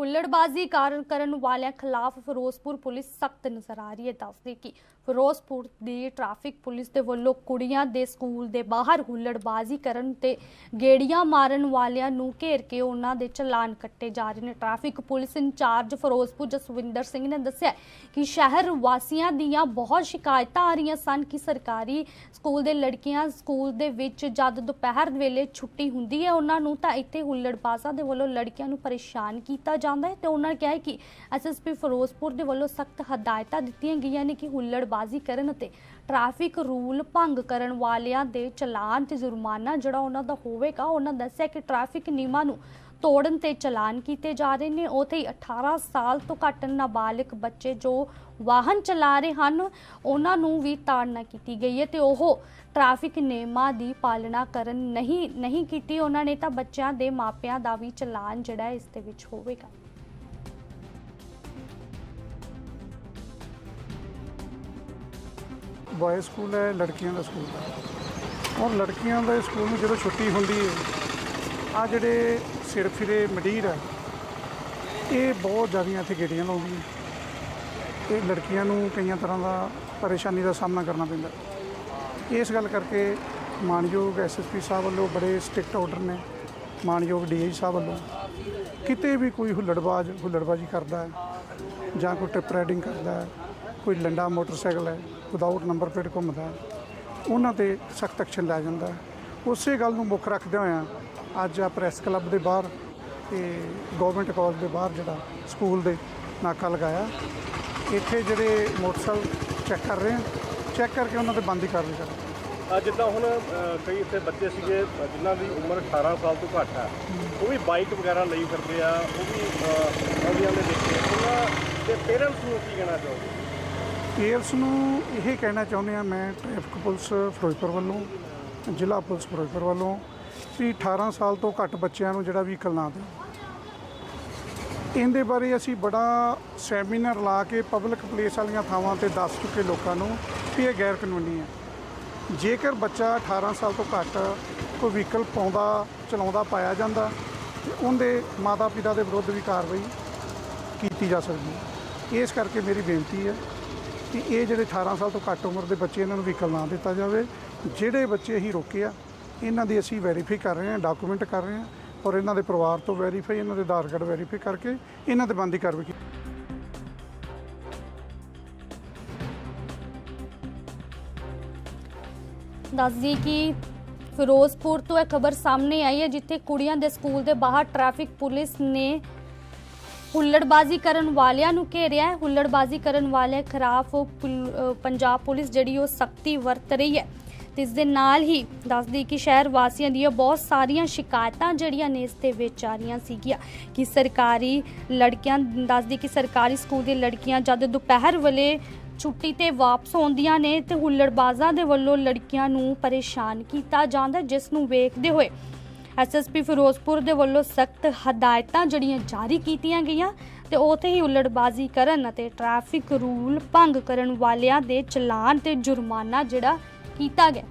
ਹੁੱਲੜਬਾਜ਼ੀ ਕਾਰਨ ਕਰਨ ਵਾਲਿਆਂ ਖਿਲਾਫ ਫਿਰੋਜ਼ਪੁਰ ਪੁਲਿਸ ਸਖਤ ਨਜ਼ਰ ਆ ਰਹੀ ਹੈ। ਦੱਸਦੇ ਕਿ ਫਿਰੋਜ਼ਪੁਰ ਦੀ ਟ੍ਰੈਫਿਕ ਪੁਲਿਸ ਦੇ ਵੱਲੋਂ ਕੁੜੀਆਂ ਦੇ ਸਕੂਲ ਦੇ ਬਾਹਰ ਹੁੱਲੜਬਾਜ਼ੀ ਕਰਨ ਤੇ ਗੇੜੀਆਂ ਮਾਰਨ ਵਾਲਿਆਂ ਨੂੰ ਘੇਰ ਕੇ ਉਹਨਾਂ ਦੇ ਚਲਾਨ ਕੱਟੇ ਜਾ ਰਹੇ ਨੇ। Traffic police incharge Ferozepur Jaswinder Singh ਨੇ ਦੱਸਿਆ ਕਿ ਸ਼ਹਿਰ ਵਾਸੀਆਂ ਦੀਆਂ ਬਹੁਤ ਸ਼ਿਕਾਇਤਾਂ ਆ ਰਹੀਆਂ ਸਨ ਕਿ ਸਰਕਾਰੀ ਸਕੂਲ ਦੇ ਲੜਕੀਆਂ ਸਕੂਲ ਦੇ ਵਿੱਚ ਜਦ ਦੁਪਹਿਰ ਵੇਲੇ ਛੁੱਟੀ ਹੁੰਦੀ ਹੈ, ਉਹਨਾਂ ਨੂੰ ਤਾਂ ਇੱਥੇ ਹੁੱਲੜਬਾਜ਼ਾਂ ਦੇ ਵੱਲੋਂ ਲੜਕੀਆਂ ਨੂੰ ਪਰੇਸ਼ਾਨ ਕੀਤਾ ਜਾ ਜਾਂਦਾ ਹੈ ਤੇ ਉਹਨਾਂ ਨੇ ਕਿਹਾ ਹੈ ਕਿ ਐਸਐਸਪੀ ਫਿਰੋਜ਼ਪੁਰ ਦੇ ਵੱਲੋਂ ਸਖਤ ਹਦਾਇਤਾਂ ਦਿੱਤੀਆਂ ਗਈਆਂ ਨੇ ਕਿ ਹੁੱਲੜਬਾਜ਼ੀ ਕਰਨ ਅਤੇ ਟ੍ਰੈਫਿਕ ਰੂਲ ਭੰਗ ਕਰਨ ਵਾਲਿਆਂ ਦੇ ਚਲਾਨ ਤੇ ਜੁਰਮਾਨਾ ਜਿਹੜਾ ਉਹਨਾਂ ਦਾ ਹੋਵੇਗਾ, ਉਹਨਾਂ ਦੱਸਿਆ ਕਿ ਟ੍ਰੈਫਿਕ ਨਿਯਮਾਂ ਨੂੰ ਤੋੜਨ ਤੇ ਚਲਾਨ ਕੀਤੇ ਜਾ ਰਹੇ ਨੇ। ਉਥੇ ਹੀ 18 ਸਾਲ ਤੋਂ ਘੱਟ ਨਾਬਾਲਿਗ ਬੱਚੇ ਜੋ ਵਾਹਨ ਚਲਾ ਰਹੇ ਹਨ, ਉਹਨਾਂ ਨੂੰ ਵੀ ਤਾੜਨਾ ਕੀਤੀ ਗਈ ਹੈ ਤੇ ਉਹ ਟ੍ਰੈਫਿਕ ਨਿਯਮਾਂ ਦੀ ਪਾਲਣਾ ਕਰਨ ਨਹੀਂ ਨਹੀਂ ਕੀਤੀ। ਉਹਨਾਂ ਨੇ ਤਾਂ ਬੱਚਿਆਂ ਦੇ ਮਾਪਿਆਂ ਦਾ ਵੀ ਚਲਾਨ ਜਿਹੜਾ ਇਸ ਦੇ ਵਿੱਚ ਹੋਵੇਗਾ। ਬॉयਜ਼ ਸਕੂਲ ਹੈ, ਲੜਕੀਆਂ ਦਾ ਸਕੂਲ ਹੈ। ਔਰ ਲੜਕੀਆਂ ਦੇ ਸਕੂਲ ਨੂੰ ਜਦੋਂ ਛੁੱਟੀ ਹੁੰਦੀ ਹੈ ਆ ਜਿਹੜੇ ਸਿਰ ਫਿਰੇ ਮਡੀਰ ਹੈ, ਇਹ ਬਹੁਤ ਜ਼ਿਆਦੀਆਂ ਇੱਥੇ ਗੇੜੀਆਂ ਲਾਉਂਦੀਆਂ। ਇਹ ਲੜਕੀਆਂ ਨੂੰ ਕਈਆਂ ਤਰ੍ਹਾਂ ਦਾ ਪਰੇਸ਼ਾਨੀ ਦਾ ਸਾਹਮਣਾ ਕਰਨਾ ਪੈਂਦਾ। ਇਸ ਗੱਲ ਕਰਕੇ ਮਾਨਯੋਗ ਐਸਐਸਪੀ ਸਾਹਿਬ ਵੱਲੋਂ ਬੜੇ ਸਟ੍ਰਿਕਟ ਆਰਡਰ ਨੇ, ਮਾਨਯੋਗ ਡੀਆਈ ਸਾਹਿਬ ਵੱਲੋਂ। ਕਿਤੇ ਵੀ ਕੋਈ ਹੁੱਲੜਬਾਜ਼, ਹੁੱਲੜਬਾਜ਼ੀ ਕਰਦਾ ਹੈ ਜਾਂ ਕੋਈ ਟ੍ਰਿਪ ਰਾਈਡਿੰਗ ਕਰਦਾ ਹੈ, ਕੋਈ ਲੰਡਾ ਮੋਟਰਸਾਈਕਲ ਹੈ ਵਿਦਆਊਟ ਨੰਬਰ ਪਲੇਟ ਘੁੰਮਦਾ ਉਹਨਾਂ ਤੇ ਸਖਤ ਐਕਸ਼ਨ ਲਿਆ ਜਾਂਦਾ ਉਸੇ ਗੱਲ ਨੂੰ ਮੁੱਖ ਰੱਖਦੇ ਹੋਇਆਂ ਅੱਜ ਆ ਪ੍ਰੈਸ ਕਲੱਬ ਦੇ ਬਾਹਰ ਤੇ ਗਵਰਨਮੈਂਟ ਕਾਲਜ ਦੇ ਬਾਹਰ ਜਿਹੜਾ ਸਕੂਲ ਦੇ ਨਾਕਾ ਲਗਾਇਆ। ਇੱਥੇ ਜਿਹੜੇ ਮੋਟਰਸਾਈਕਲ ਚੈੱਕ ਕਰ ਰਹੇ ਆ ਚੈੱਕ ਕਰਕੇ ਉਹਨਾਂ ਤੇ ਬੰਦੀ ਕਾਰਵਾਈ ਕਰ ਰਹੇ ਅੱਜ ਜਿੱਦਾਂ ਹੁਣ ਕਈ ਇੱਥੇ ਬੱਚੇ ਸੀਗੇ ਅ, ਜਿਨ੍ਹਾਂ ਦੀ ਉਮਰ 18 ਸਾਲ ਤੋਂ ਘੱਟ ਆ। ਉਹ ਵੀ ਬਾਈਕ ਵਗੈਰਾ ਲਈ ਫਿਰਦੇ ਆ ਉਹ ਵੀ ਅ, ਦੇ ਦੇਖੇ। ਉਹਨਾਂ ਦੇ ਪੇਰੈਂਟਸ ਨੂੰ ਕੀ ਕਹਿਣਾ ਚਾਹੋਗੇ? ਪੇਰੈਂਟਸ ਨੂੰ ਇਹ ਕਹਿਣਾ ਚਾਹੁੰਦੇ ਆ ਮੈਂ ਟ੍ਰੈਫਿਕ ਪੁਲਿਸ ਫਿਰੋਜ਼ਪੁਰ ਵੱਲੋਂ, ਜ਼ਿਲ੍ਹਾ ਪੁਲਿਸ ਫਿਰੋਜ਼ਪੁਰ ਵੱਲੋਂ ਵੀ 18 ਸਾਲ ਤੋਂ ਘੱਟ ਬੱਚਿਆਂ ਨੂੰ ਜਿਹੜਾ ਵਹੀਕਲ ਨਾ ਦਿਓ। ਇਹਦੇ ਬਾਰੇ ਅਸੀਂ ਬੜਾ ਸੈਮੀਨਾਰ ਲਾ ਕੇ ਪਬਲਿਕ ਪਲੇਸ ਵਾਲੀਆਂ ਥਾਵਾਂ ਤੇ ਦੱਸ ਚੁੱਕੇ ਲੋਕਾਂ ਨੂੰ ਵੀ ਇਹ ਗੈਰ ਕਾਨੂੰਨੀ ਹੈ। ਜੇਕਰ ਬੱਚਾ 18 ਸਾਲ ਤੋਂ ਘੱਟ ਕੋਈ ਵਹੀਕਲ ਪਾਉਂਦਾ, ਚਲਾਉਂਦਾ, ਪਾਇਆ ਜਾਂਦਾ, ਤੇ ਉਹਦੇ ਮਾਤਾ ਪਿਤਾ ਦੇ ਵਿਰੁੱਧ ਵੀ ਕਾਰਵਾਈ ਕੀਤੀ ਜਾ ਸਕਦੀ ਹੈ। ਇਸ ਕਰਕੇ ਮੇਰੀ ਬੇਨਤੀ ਹੈ ਕਿ ਇਹ ਜਿਹੜੇ 18 ਸਾਲ ਤੋਂ ਘੱਟ ਉਮਰ ਦੇ ਬੱਚੇ ਇਹਨਾਂ ਨੂੰ ਵਹੀਕਲ ਨਾ ਦਿੱਤਾ ਜਾਵੇ, ਜਿਹੜੇ ਬੱਚੇ ਅਸੀਂ ਰੋਕੇ ਆ, ਇਹਨਾਂ ਦੀ ਅਸੀਂ ਵੈਰੀਫਾਈ ਕਰ ਰਹੇ ਹਾਂ ਡਾਕੂਮੈਂਟ ਕਰ ਰਹੇ ਹਾਂ ਔਰ ਇਹਨਾਂ ਦੇ ਪਰਿਵਾਰ ਤੋਂ ਵੈਰੀਫਾਈ ਇਹਨਾਂ ਦੇ ਆਧਾਰ ਕਾਰਡ ਵੈਰੀਫਾਈ ਕਰਕੇ ਇਹਨਾਂ ਤੇ ਬੰਦੀ ਕਾਰਵਾਈ ਕੀਤੀ। ਦੱਸ ਕਿ ਫਿਰੋਜ਼ਪੁਰ ਤੋਂ ਇਹ ਖਬਰ ਸਾਹਮਣੇ ਆਈ ਹੈ, ਜਿੱਥੇ ਕੁੜੀਆਂ ਦੇ ਸਕੂਲ ਦੇ ਬਾਹਰ ਟ੍ਰੈਫਿਕ ਪੁਲਿਸ ਨੇ ਹੁੱਲੜਬਾਜ਼ੀ ਕਰਨ ਵਾਲਿਆਂ ਨੂੰ ਘੇਰਿਆ ਹੈ। ਹੁੱਲੜਬਾਜ਼ੀ ਕਰਨ ਵਾਲਿਆਂ ਖਿਲਾਫ ਪੁਲ- ਪੰਜਾਬ ਪੁਲਿਸ ਜਿਹੜੀ ਉਹ ਸਖਤੀ ਵਰਤ ਰਹੀ ਹੈ। ਤੇ ਇਸ ਦੇ ਨਾਲ ਹੀ ਦੱਸਦੀ ਕਿ ਸ਼ਹਿਰ ਵਾਸੀਆਂ ਦੀਆਂ ਬਹੁਤ ਸਾਰੀਆਂ ਸ਼ਿਕਾਇਤਾਂ ਜਿਹੜੀਆਂ ਨੇ ਇਸ ਦੇ ਵਿੱਚ ਆ ਰਹੀਆਂ ਸੀਗੀਆਂ। ਕਿ ਸਰਕਾਰੀ ਲੜਕੀਆਂ, ਦੱਸਦੀ ਕਿ ਸਰਕਾਰੀ ਸਕੂਲ ਦੀ ਲੜਕੀਆਂ ਜਦ ਦੁਪਹਿਰ ਵੇਲੇ ਛੁੱਟੀ ਤੇ ਵਾਪਸ ਆਉਂਦੀਆਂ ਨੇ ਤੇ ਹੁੱਲੜਬਾਜ਼ਾਂ ਦੇ ਵੱਲੋਂ ਲੜਕੀਆਂ ਨੂੰ ਪਰੇਸ਼ਾਨ ਕੀਤਾ ਜਾਂਦਾ ਜਿਸ ਨੂੰ ਵੇਖਦੇ ਹੋਏ ਐਸਐਸਪੀ ਫਿਰੋਜ਼ਪੁਰ ਦੇ ਵੱਲੋਂ ਸਖਤ ਹਦਾਇਤਾਂ ਜਿਹੜੀਆਂ ਜਾਰੀ ਕੀਤੀਆਂ ਗਈਆਂ ਤੇ ਉਥੇ ਹੀ ਉਲੜਬਾਜ਼ੀ ਕਰਨ ਅਤੇ ਟ੍ਰੈਫਿਕ ਰੂਲ ਭੰਗ ਕਰਨ ਵਾਲਿਆਂ ਦੇ ਚਲਾਨ ਤੇ ਜੁਰਮਾਨਾ ਜਿਹੜਾ ਕੀਤਾ ਗਿਆ।